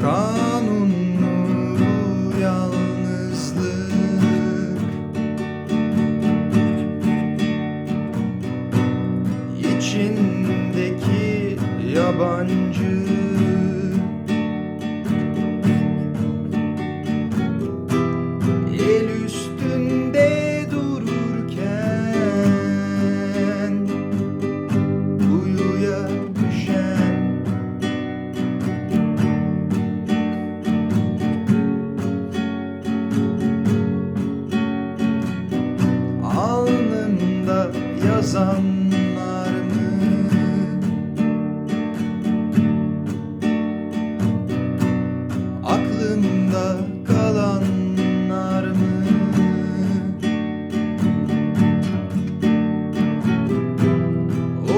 kanunlu yalnızlık. İçindeki yabancı yazanlar mı? Aklımda kalanlar mı?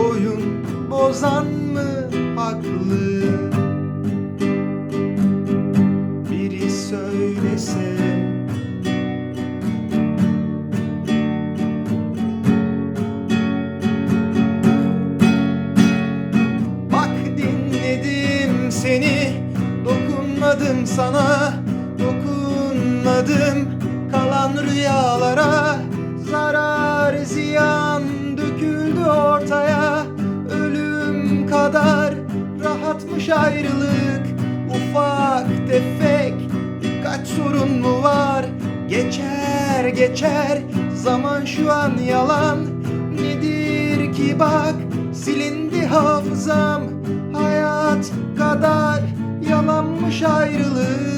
Oyun bozan mı haklı? Biri söylese seni Dokunmadım sana Dokunmadım. Kalan rüyalara Zarar ziyan döküldü ortaya. Ölüm kadar rahatmış ayrılık Ufak tefek birkaç sorun mu var? Geçer geçer zaman şu an yalan. Nedir ki bak silindi hafızam Hayat kadar yalanmış ayrılık